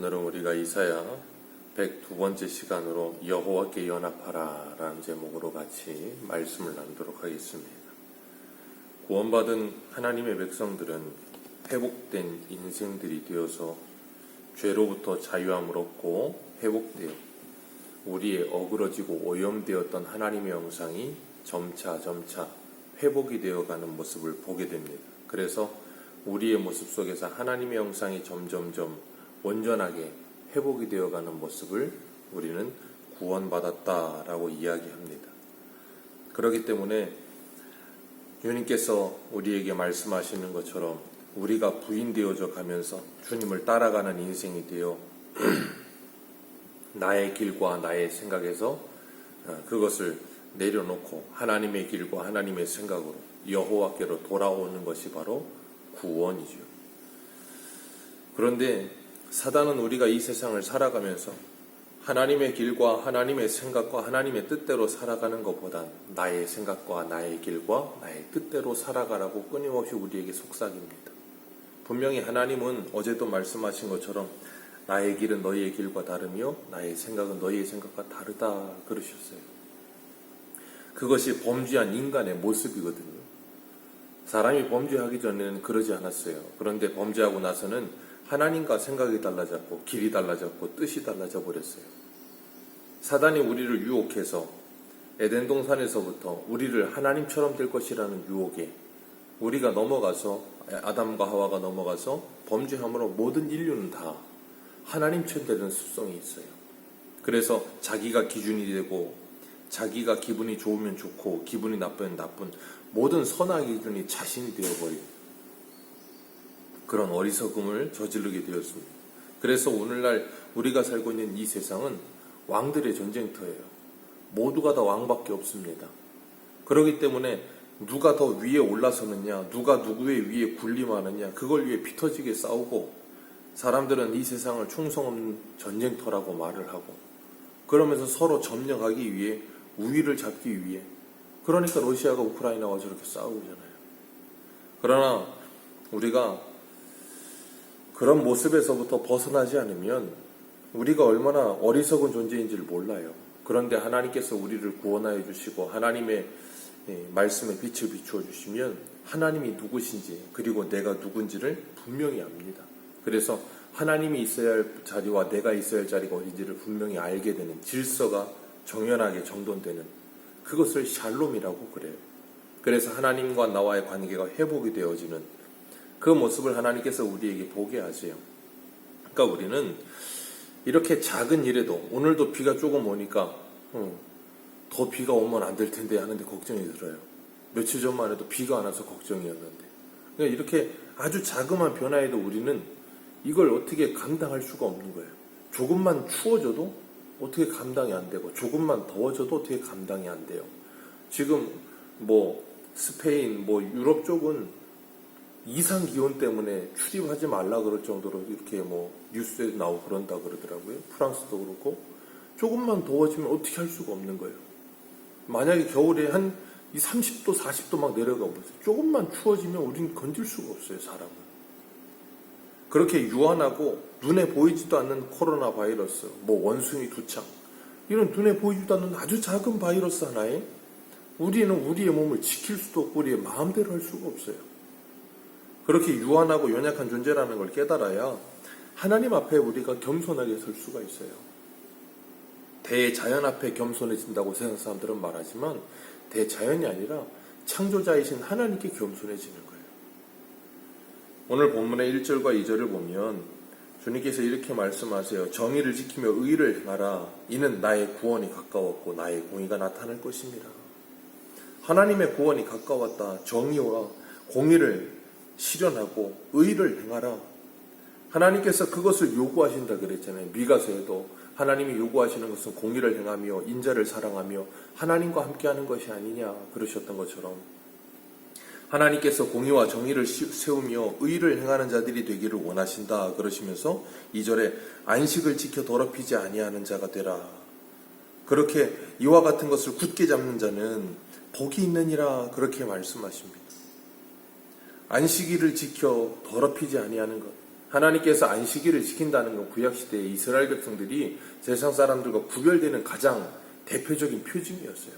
오늘은 우리가 이사야 102번째 시간으로 여호와께 연합하라 라는 제목으로 같이 말씀을 나누도록 하겠습니다. 구원받은 하나님의 백성들은 회복된 인생들이 되어서 죄로부터 자유함을 얻고 회복되어 우리의 어그러지고 오염되었던 하나님의 영상이 점차 점차 회복이 되어가는 모습을 보게 됩니다. 그래서 우리의 모습 속에서 하나님의 영상이 점점점 온전하게 회복이 되어가는 모습을 우리는 구원받았다라고 이야기합니다. 그렇기 때문에 주님께서 우리에게 말씀하시는 것처럼 우리가 부인되어져 가면서 주님을 따라가는 인생이 되어 나의 길과 나의 생각에서 어, 그것을 내려놓고 하나님의 길과 하나님의 생각으로 여호와께로 돌아오는 것이 바로 구원이죠. 그런데 사단은 우리가 이 세상을 살아가면서 하나님의 길과 하나님의 생각과 하나님의 뜻대로 살아가는 것보다 나의 생각과 나의 길과 나의 뜻대로 살아가라고 끊임없이 우리에게 속삭입니다. 분명히 하나님은 어제도 말씀하신 것처럼 나의 길은 너희의 길과 다르며 나의 생각은 너희의 생각과 다르다 그러셨어요. 그것이 범죄한 인간의 모습이거든요. 사람이 범죄하기 전에는 그러지 않았어요. 그런데 범죄하고 나서는 하나님과 생각이 달라졌고 길이 달라졌고 뜻이 달라져 버렸어요. 사단이 우리를 유혹해서 에덴 동산에서부터 우리를 하나님처럼 될 것이라는 유혹에 우리가 넘어가서 아담과 하와가 넘어가서 범죄함으로 모든 인류는 다 하나님처럼 되는 습성이 있어요. 그래서 자기가 기준이 되고 자기가 기분이 좋으면 좋고 기분이 나쁘면 나쁜 모든 선악 기준이 자신이 되어버린 그런 어리석음을 저지르게 되었습니다. 그래서 오늘날 우리가 살고 있는 이 세상은 왕들의 전쟁터예요. 모두가 다 왕밖에 없습니다. 그렇기 때문에 누가 더 위에 올라서느냐, 누가 누구의 위에 군림하느냐, 그걸 위해 피터지게 싸우고 사람들은 이 세상을 충성 없는 전쟁터라고 말을 하고 그러면서 서로 점령하기 위해 우위를 잡기 위해 그러니까 러시아가 우크라이나와 저렇게 싸우잖아요. 그러나 우리가 그런 모습에서부터 벗어나지 않으면 우리가 얼마나 어리석은 존재인지를 몰라요. 그런데 하나님께서 우리를 구원하여 주시고 하나님의 예, 말씀에 빛을 비추어 주시면 하나님이 누구신지 그리고 내가 누군지를 분명히 압니다. 그래서 하나님이 있어야 할 자리와 내가 있어야 할 자리가 어딘지를 분명히 알게 되는 질서가 정연하게 정돈되는 그것을 샬롬이라고 그래요. 그래서 하나님과 나와의 관계가 회복이 되어지는 그 모습을 하나님께서 우리에게 보게 하세요. 그러니까 우리는 이렇게 작은 일에도 오늘도 비가 조금 오니까 어, 더 비가 오면 안 될 텐데 하는데 걱정이 들어요. 며칠 전만 해도 비가 안 와서 걱정이었는데 그러니까 이렇게 아주 자그마한 변화에도 우리는 이걸 어떻게 감당할 수가 없는 거예요. 조금만 추워져도 어떻게 감당이 안 되고 조금만 더워져도 어떻게 감당이 안 돼요. 지금 뭐 스페인 뭐 유럽 쪽은 이상 기온 때문에 출입하지 말라 그럴 정도로 이렇게 뭐 뉴스에 나오고 그런다 그러더라고요. 프랑스도 그렇고 조금만 더워지면 어떻게 할 수가 없는 거예요. 만약에 겨울에 한 30도, 40도 막 내려가 보세요. 조금만 추워지면 우리는 건질 수가 없어요, 사람은. 그렇게 유한하고 눈에 보이지도 않는 코로나 바이러스, 뭐 원숭이 두창, 이런 눈에 보이지도 않는 아주 작은 바이러스 하나에 우리는 우리의 몸을 지킬 수도 없고 우리의 마음대로 할 수가 없어요. 그렇게 유한하고 연약한 존재라는 걸 깨달아야 하나님 앞에 우리가 겸손하게 설 수가 있어요. 대자연 앞에 겸손해진다고 세상 사람들은 말하지만 대자연이 아니라 창조자이신 하나님께 겸손해지는 거예요. 오늘 본문의 1절과 2절을 보면 주님께서 이렇게 말씀하세요. 정의를 지키며 의를 행하라. 이는 나의 구원이 가까웠고 나의 공의가 나타날 것입니다. 하나님의 구원이 가까웠다. 정의와 공의를 실현하고 의를 행하라. 하나님께서 그것을 요구하신다 그랬잖아요. 미가서에도 하나님이 요구하시는 것은 공의를 행하며 인자를 사랑하며 하나님과 함께하는 것이 아니냐 그러셨던 것처럼 하나님께서 공의와 정의를 세우며 의를 행하는 자들이 되기를 원하신다 그러시면서 2절에 안식을 지켜 더럽히지 아니하는 자가 되라. 그렇게 이와 같은 것을 굳게 잡는 자는 복이 있느니라 그렇게 말씀하십니다. 안식일을 지켜 더럽히지 아니하는 것. 하나님께서 안식일을 지킨다는 건 구약 시대에 이스라엘 백성들이 세상 사람들과 구별되는 가장 대표적인 표징이었어요.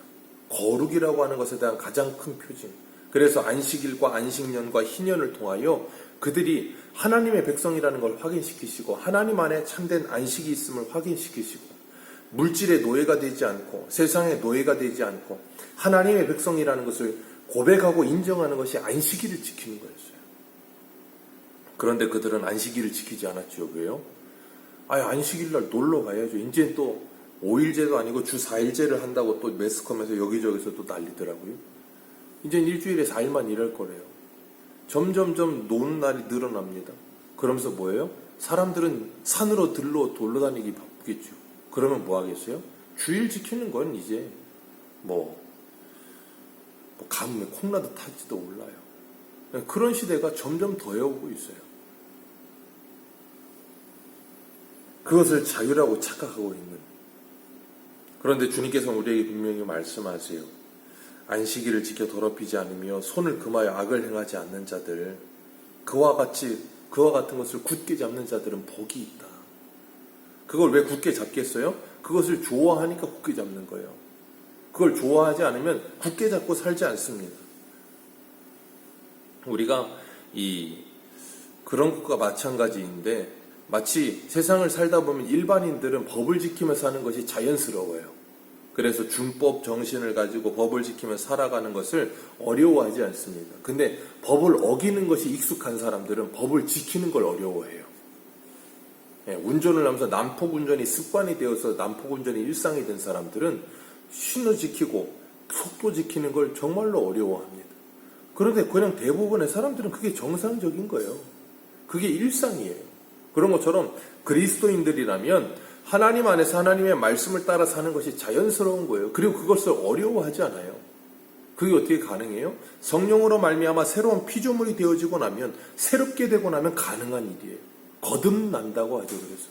거룩이라고 하는 것에 대한 가장 큰 표징. 그래서 안식일과 안식년과 희년을 통하여 그들이 하나님의 백성이라는 걸 확인시키시고 하나님 안에 참된 안식이 있음을 확인시키시고 물질의 노예가 되지 않고 세상의 노예가 되지 않고 하나님의 백성이라는 것을 고백하고 인정하는 것이 안식일을 지키는 거였어요. 그런데 그들은 안식일을 지키지 않았죠. 왜요? 아예 안식일 날 놀러 가야죠. 이제 또 5일제도 아니고 주 4일제를 한다고 또 매스컴에서 여기저기서 또 난리더라고요. 이제 일주일에 4일만 일할 거래요. 점점점 노는 날이 늘어납니다. 그러면서 뭐예요? 사람들은 산으로 들로 돌러 다니기 바쁘겠죠. 그러면 뭐 하겠어요? 주일 지키는 건 이제 뭐, 뭐 가뭄에 콩나듯 할지도 몰라요. 그런 시대가 점점 더해오고 있어요. 그것을 자유라고 착각하고 있는. 그런데 주님께서 우리에게 분명히 말씀하세요. 안식일을 지켜 더럽히지 않으며 손을 금하여 악을 행하지 않는 자들, 그와 같이 그와 같은 것을 굳게 잡는 자들은 복이 있다. 그걸 왜 굳게 잡겠어요? 그것을 좋아하니까 굳게 잡는 거예요. 그걸 좋아하지 않으면 굳게 잡고 살지 않습니다. 우리가 이 그런 것과 마찬가지인데 마치 세상을 살다 보면 일반인들은 법을 지키며 사는 것이 자연스러워요. 그래서 준법 정신을 가지고 법을 지키며 살아가는 것을 어려워하지 않습니다. 근데 법을 어기는 것이 익숙한 사람들은 법을 지키는 걸 어려워해요. 예, 운전을 하면서 난폭 운전이 습관이 되어서 난폭 운전이 일상이 된 사람들은 신호 지키고 속도 지키는 걸 정말로 어려워합니다. 그런데 그냥 대부분의 사람들은 그게 정상적인 거예요. 그게 일상이에요. 그런 것처럼 그리스도인들이라면 하나님 안에서 하나님의 말씀을 따라 사는 것이 자연스러운 거예요. 그리고 그것을 어려워하지 않아요. 그게 어떻게 가능해요? 성령으로 말미암아 새로운 피조물이 되어지고 나면 새롭게 되고 나면 가능한 일이에요. 거듭난다고 하죠. 그래서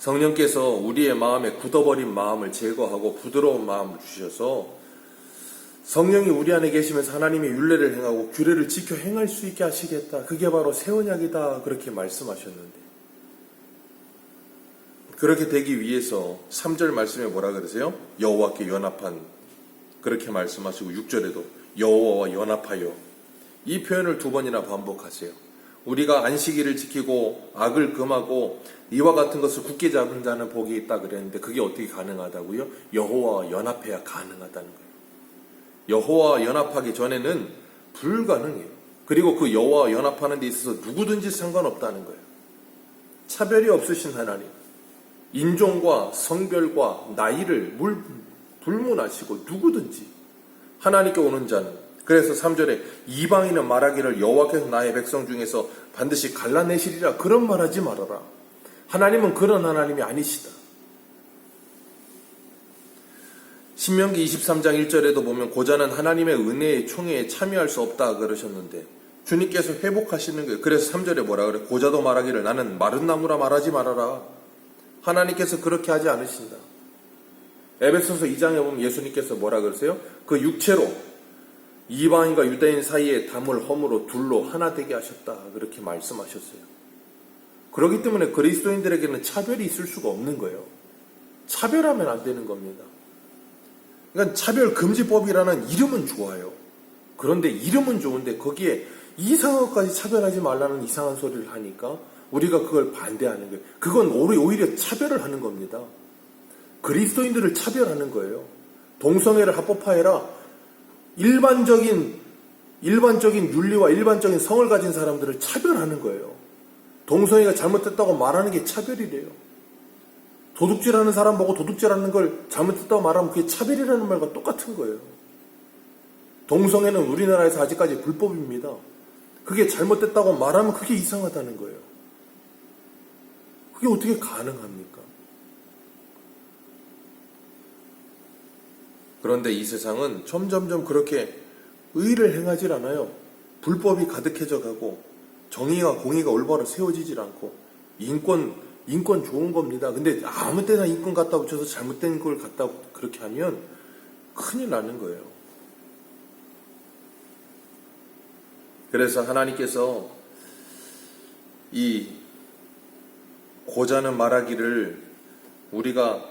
성령께서 우리의 마음에 굳어버린 마음을 제거하고 부드러운 마음을 주셔서 성령이 우리 안에 계시면서 하나님의 윤례를 행하고 규례를 지켜 행할 수 있게 하시겠다. 그게 바로 새 언약이다. 그렇게 말씀하셨는데 그렇게 되기 위해서 3절 말씀에 뭐라 그러세요? 여호와께 연합한 그렇게 말씀하시고 6절에도 여호와와 연합하여 이 표현을 두 번이나 반복하세요. 우리가 안식일을 지키고 악을 금하고 이와 같은 것을 굳게 잡은 자는 복이 있다 그랬는데 그게 어떻게 가능하다고요? 여호와와 연합해야 가능하다는 거예요. 여호와와 연합하기 전에는 불가능해요. 그리고 그 여호와와 연합하는 데 있어서 누구든지 상관없다는 거예요. 차별이 없으신 하나님. 인종과 성별과 나이를 물, 불문하시고 누구든지 하나님께 오는 자는 그래서 3절에 이방인은 말하기를 여호와께서 나의 백성 중에서 반드시 갈라내시리라 그런 말하지 말아라. 하나님은 그런 하나님이 아니시다. 신명기 23장 1절에도 보면 고자는 하나님의 은혜의 총회에 참여할 수 없다 그러셨는데 주님께서 회복하시는 거예요. 그래서 3절에 뭐라 그래? 고자도 말하기를 나는 마른 나무라 말하지 말아라. 하나님께서 그렇게 하지 않으신다. 에베소서 2장에 보면 예수님께서 뭐라 그러세요? 그 육체로 이방인과 유대인 사이에 담을 허물어 둘로 하나 되게 하셨다. 그렇게 말씀하셨어요. 그렇기 때문에 그리스도인들에게는 차별이 있을 수가 없는 거예요. 차별하면 안 되는 겁니다. 그러니까 차별금지법이라는 이름은 좋아요. 그런데 이름은 좋은데 거기에 이상한 것까지 차별하지 말라는 이상한 소리를 하니까 우리가 그걸 반대하는 거예요. 그건 오히려 차별을 하는 겁니다. 그리스도인들을 차별하는 거예요. 동성애를 합법화해라. 일반적인 일반적인 윤리와 일반적인 성을 가진 사람들을 차별하는 거예요. 동성애가 잘못됐다고 말하는 게 차별이래요. 도둑질하는 사람 보고 도둑질하는 걸 잘못했다고 말하면 그게 차별이라는 말과 똑같은 거예요. 동성애는 우리나라에서 아직까지 불법입니다. 그게 잘못됐다고 말하면 그게 이상하다는 거예요. 그게 어떻게 가능합니까? 그런데 이 세상은 점점점 그렇게 의를 행하지 않아요. 불법이 가득해져 가고 정의와 공의가 올바로 세워지질 않고 인권 인권 좋은 겁니다. 근데 아무 때나 인권 갖다 붙여서 잘못된 걸 갖다 그렇게 하면 큰일 나는 거예요. 그래서 하나님께서 이 고자는 말하기를 우리가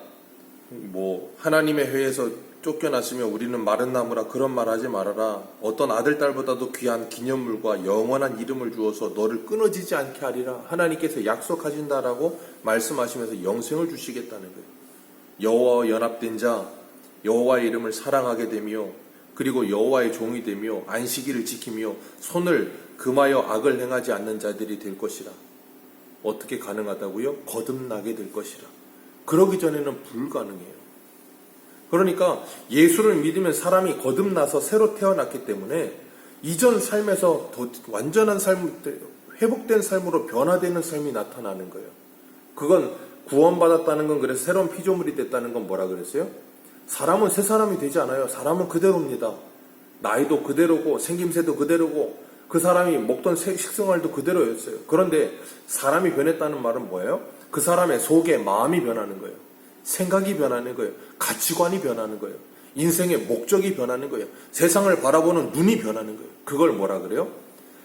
뭐 하나님의 회에서 쫓겨났으면 우리는 마른 나무라 그런 말 하지 말아라. 어떤 아들 딸보다도 귀한 기념물과 영원한 이름을 주어서 너를 끊어지지 않게 하리라. 하나님께서 약속하신다라고 말씀하시면서 영생을 주시겠다는 거예요. 여호와와 연합된 자 여호와의 이름을 사랑하게 되며 그리고 여호와의 종이 되며 안식일을 지키며 손을 금하여 악을 행하지 않는 자들이 될 것이라. 어떻게 가능하다고요? 거듭나게 될 것이라. 그러기 전에는 불가능해요. 그러니까 예수를 믿으면 사람이 거듭나서 새로 태어났기 때문에 이전 삶에서 더 완전한 삶, 회복된 삶으로 변화되는 삶이 나타나는 거예요. 그건 구원받았다는 건 그래서 새로운 피조물이 됐다는 건 뭐라 그랬어요? 사람은 새 사람이 되지 않아요. 사람은 그대로입니다. 나이도 그대로고 생김새도 그대로고 그 사람이 먹던 식생활도 그대로였어요. 그런데 사람이 변했다는 말은 뭐예요? 그 사람의 속에 마음이 변하는 거예요. 생각이 변하는 거예요. 가치관이 변하는 거예요. 인생의 목적이 변하는 거예요. 세상을 바라보는 눈이 변하는 거예요. 그걸 뭐라 그래요?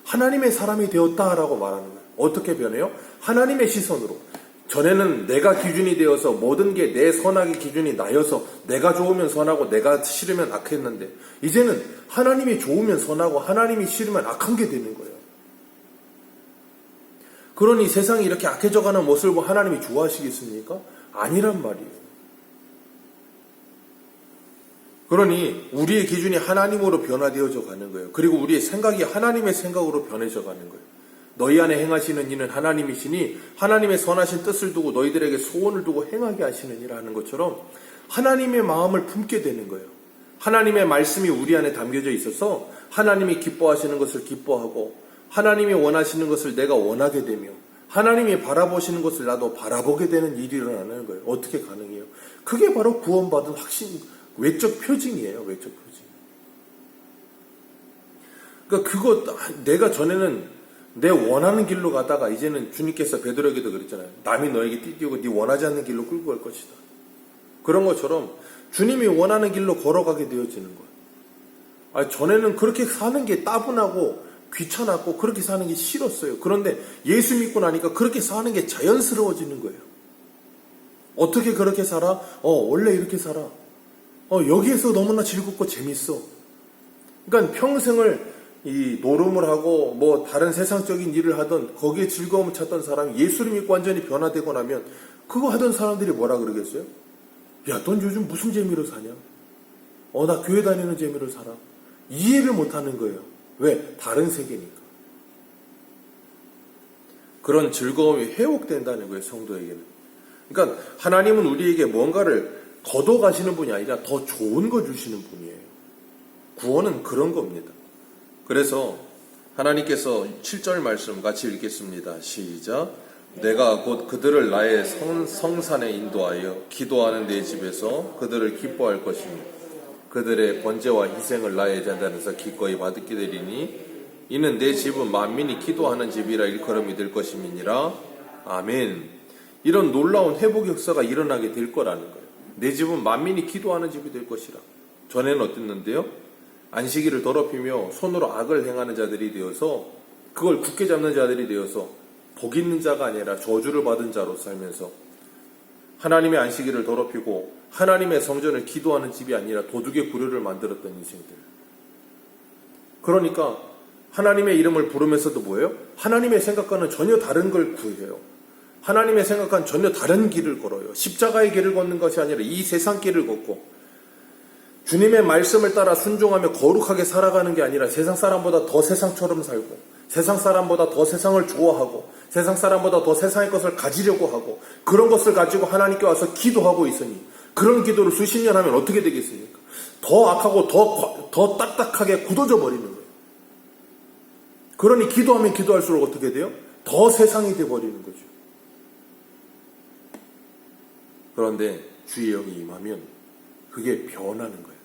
하나님의 사람이 되었다라고 말하는 거예요. 어떻게 변해요? 하나님의 시선으로. 전에는 내가 기준이 되어서 모든 게 내 선악의 기준이 나여서 내가 좋으면 선하고 내가 싫으면 악했는데 이제는 하나님이 좋으면 선하고 하나님이 싫으면 악한 게 되는 거예요. 그러니 세상이 이렇게 악해져가는 모습을 보고 하나님이 좋아하시겠습니까? 아니란 말이에요. 그러니 우리의 기준이 하나님으로 변화되어져 가는 거예요. 그리고 우리의 생각이 하나님의 생각으로 변해져 가는 거예요. 너희 안에 행하시는 이는 하나님이시니 하나님의 선하신 뜻을 두고 너희들에게 소원을 두고 행하게 하시는 이라 하는 것처럼 하나님의 마음을 품게 되는 거예요. 하나님의 말씀이 우리 안에 담겨져 있어서 하나님이 기뻐하시는 것을 기뻐하고 하나님이 원하시는 것을 내가 원하게 되며 하나님이 바라보시는 것을 나도 바라보게 되는 일이 일어나는 거예요. 어떻게 가능해요? 그게 바로 구원받은 확신, 외적 표징이에요. 외적 표징. 그러니까 그거 내가 전에는 내 원하는 길로 가다가 이제는 주님께서 베드로에게도 그랬잖아요. 남이 너에게 띠띠고 네 원하지 않는 길로 끌고 갈 것이다. 그런 것처럼 주님이 원하는 길로 걸어가게 되어지는 거예요. 아, 전에는 그렇게 사는 게 따분하고 귀찮았고 그렇게 사는 게 싫었어요. 그런데 예수 믿고 나니까 그렇게 사는 게 자연스러워지는 거예요. 어떻게 그렇게 살아? 어, 원래 이렇게 살아. 어, 여기에서 너무나 즐겁고 재밌어. 그러니까 평생을 이 노름을 하고 뭐 다른 세상적인 일을 하던 거기에 즐거움을 찾던 사람이 예수를 믿고 완전히 변화되고 나면 그거 하던 사람들이 뭐라 그러겠어요? 야, 넌 요즘 무슨 재미로 사냐? 어, 나 교회 다니는 재미로 살아. 이해를 못 하는 거예요. 왜? 다른 세계니까. 그런 즐거움이 회복된다는 거예요, 성도에게는. 그러니까 하나님은 우리에게 뭔가를 걷어가시는 분이 아니라 더 좋은 거 주시는 분이에요. 구원은 그런 겁니다. 그래서 하나님께서 7절 말씀 같이 읽겠습니다. 시작. 내가 곧 그들을 나의 성, 성산에 인도하여 기도하는 내 집에서 그들을 기뻐할 것이며 그들의 번제와 희생을 나의 잔단에서 기꺼이 받게 되리니 이는 내 집은 만민이 기도하는 집이라 일컬음이 될 것임이니라. 아멘. 이런 놀라운 회복 역사가 일어나게 될 거라는 거예요. 내 집은 만민이 기도하는 집이 될 것이라. 전에는 어땠는데요? 안식일을 더럽히며 손으로 악을 행하는 자들이 되어서 그걸 굳게 잡는 자들이 되어서 복 있는 자가 아니라 저주를 받은 자로 살면서 하나님의 안식일을 더럽히고 하나님의 성전을 기도하는 집이 아니라 도둑의 부류를 만들었던 인생들. 그러니까 하나님의 이름을 부르면서도 뭐예요? 하나님의 생각과는 전혀 다른 걸 구해요. 하나님의 생각과는 전혀 다른 길을 걸어요. 십자가의 길을 걷는 것이 아니라 이 세상 길을 걷고 주님의 말씀을 따라 순종하며 거룩하게 살아가는 게 아니라 세상 사람보다 더 세상처럼 살고 세상 사람보다 더 세상을 좋아하고 세상 사람보다 더 세상의 것을 가지려고 하고 그런 것을 가지고 하나님께 와서 기도하고 있으니 그런 기도를 수십 년 하면 어떻게 되겠습니까? 더 악하고 더, 더 딱딱하게 굳어져 버리는 거예요. 그러니 기도하면 기도할수록 어떻게 돼요? 더 세상이 돼 버리는 거죠. 그런데 주의 영이 임하면 그게 변하는 거예요.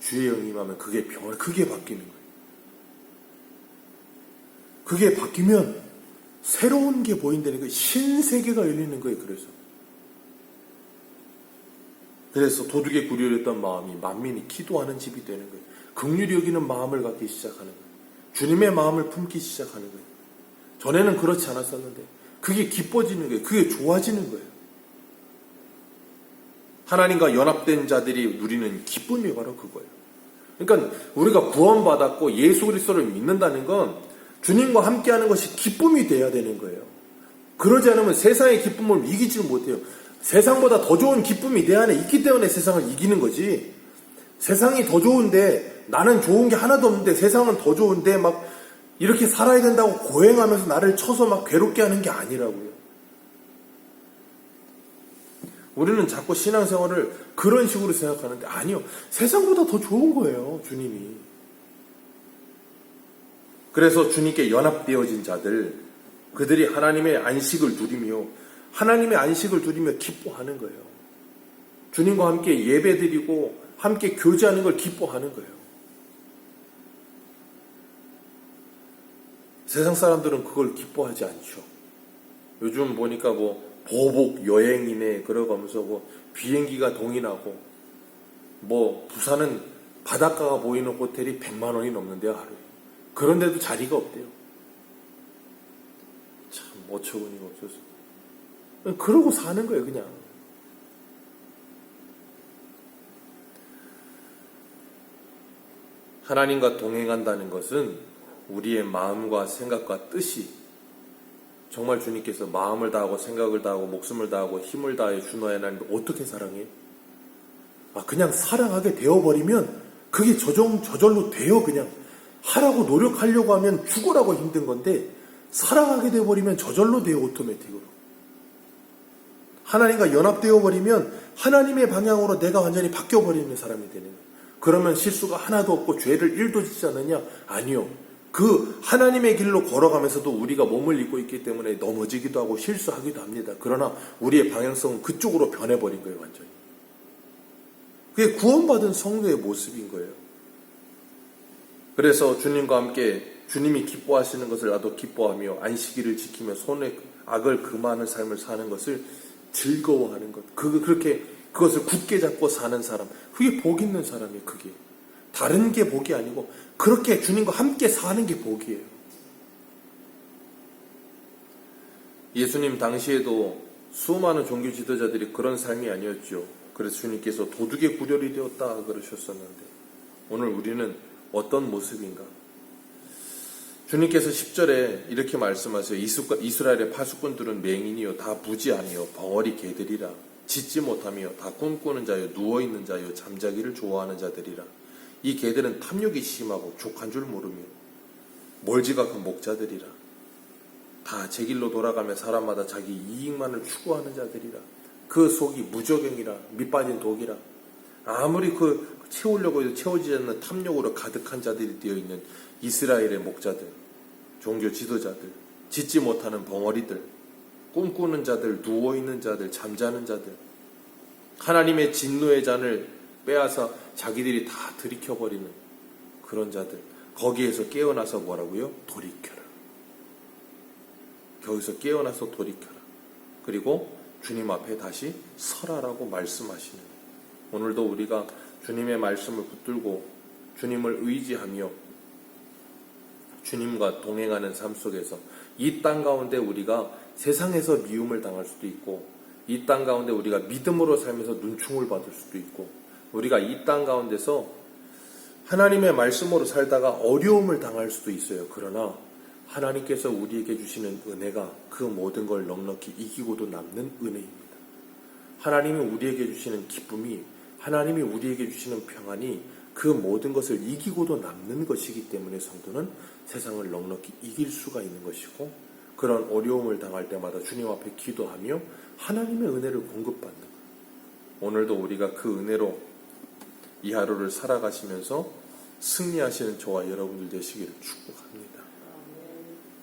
주의 영이 임하면 그게 변, 그게 바뀌는 거예요. 그게 바뀌면 새로운 게 보인다는 거예요. 신세계가 열리는 거예요. 그래서. 그래서 도둑의 구려였던 마음이 만민이 기도하는 집이 되는 거예요. 극률이 여기는 마음을 갖기 시작하는 거예요. 주님의 마음을 품기 시작하는 거예요. 전에는 그렇지 않았었는데 그게 기뻐지는 거예요. 그게 좋아지는 거예요. 하나님과 연합된 자들이 누리는 기쁨이 바로 그거예요. 그러니까 우리가 구원받았고 예수 그리스도를 믿는다는 건 주님과 함께하는 것이 기쁨이 돼야 되는 거예요. 그러지 않으면 세상의 기쁨을 이기지 못해요. 세상보다 더 좋은 기쁨이 내 안에 있기 때문에 세상을 이기는 거지. 세상이 더 좋은데 나는 좋은 게 하나도 없는데 세상은 더 좋은데 막 이렇게 살아야 된다고 고행하면서 나를 쳐서 막 괴롭게 하는 게 아니라고요. 우리는 자꾸 신앙생활을 그런 식으로 생각하는데 아니요. 세상보다 더 좋은 거예요. 주님이. 그래서 주님께 연합되어진 자들 그들이 하나님의 안식을 누리며 하나님의 안식을 누리며 기뻐하는 거예요. 주님과 함께 예배 드리고 함께 교제하는 걸 기뻐하는 거예요. 세상 사람들은 그걸 기뻐하지 않죠. 요즘 보니까 뭐 보복 여행이네 그러가면서 뭐 비행기가 동일하고 뭐 부산은 바닷가가 보이는 호텔이 100만 원이 넘는데요 하루에. 그런데도 자리가 없대요. 참 어처구니가 없어서. 그러고 사는 거예요 그냥. 하나님과 동행한다는 것은 우리의 마음과 생각과 뜻이 정말 주님께서 마음을 다하고 생각을 다하고 목숨을 다하고 힘을 다해 준호해 하나님을 어떻게 사랑해? 아 그냥 사랑하게 되어버리면 그게 저정 저절로 돼요 그냥 하라고 노력하려고 하면 죽으라고 힘든 건데 사랑하게 되어버리면 저절로 돼요 오토매틱으로 하나님과 연합되어 버리면 하나님의 방향으로 내가 완전히 바뀌어 버리는 사람이 되는 거예요. 그러면 실수가 하나도 없고 죄를 일도 짓지 않느냐? 아니요. 그 하나님의 길로 걸어가면서도 우리가 몸을 입고 있기 때문에 넘어지기도 하고 실수하기도 합니다. 그러나 우리의 방향성은 그쪽으로 변해버린 거예요, 완전히. 그게 구원받은 성도의 모습인 거예요. 그래서 주님과 함께 주님이 기뻐하시는 것을 나도 기뻐하며 안식일을 지키며 손에 악을 금하는 삶을 사는 것을 즐거워하는 것. 그, 그렇게 그것을 굳게 잡고 사는 사람. 그게 복 있는 사람이 그게. 다른 게 복이 아니고 그렇게 주님과 함께 사는 게 복이에요. 예수님 당시에도 수많은 종교 지도자들이 그런 삶이 아니었죠. 그래서 주님께서 도둑의 구렬이 되었다 그러셨었는데 오늘 우리는 어떤 모습인가? 주님께서 10절에 이렇게 말씀하세요. 이스라엘의 파수꾼들은 맹인이요 다 부지아니요 벙어리 개들이라. 짓지 못하며 다 꿈꾸는 자요 누워 있는 자요 잠자기를 좋아하는 자들이라. 이 개들은 탐욕이 심하고 족한 줄 모르며 멀지가 큰 목자들이라. 다 제 길로 돌아가며 사람마다 자기 이익만을 추구하는 자들이라. 그 속이 무적행이라 밑빠진 독이라. 아무리 그 채우려고 해도 채워지지 않는 탐욕으로 가득한 자들이 되어 있는 이스라엘의 목자들, 종교 지도자들, 짓지 못하는 벙어리들, 꿈꾸는 자들, 누워 있는 자들, 잠자는 자들, 하나님의 진노의 잔을 빼앗아 자기들이 다 들이켜버리는 그런 자들, 거기에서 깨어나서 뭐라고요? 돌이켜라. 거기서 깨어나서 돌이켜라. 그리고 주님 앞에 다시 설하라고 말씀하시는. 오늘도 우리가 주님의 말씀을 붙들고 주님을 의지하며 주님과 동행하는 삶 속에서 이 땅 가운데 우리가 세상에서 미움을 당할 수도 있고 이 땅 가운데 우리가 믿음으로 살면서 눈총을 받을 수도 있고 우리가 이 땅 가운데서 하나님의 말씀으로 살다가 어려움을 당할 수도 있어요. 그러나 하나님께서 우리에게 주시는 은혜가 그 모든 걸 넉넉히 이기고도 남는 은혜입니다. 하나님이 우리에게 주시는 기쁨이 하나님이 우리에게 주시는 평안이 그 모든 것을 이기고도 남는 것이기 때문에 성도는 세상을 넉넉히 이길 수가 있는 것이고 그런 어려움을 당할 때마다 주님 앞에 기도하며 하나님의 은혜를 공급받는 거예요. 오늘도 우리가 그 은혜로 이 하루를 살아가시면서 승리하시는 저와 여러분들 되시기를 축복합니다.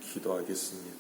기도하겠습니다.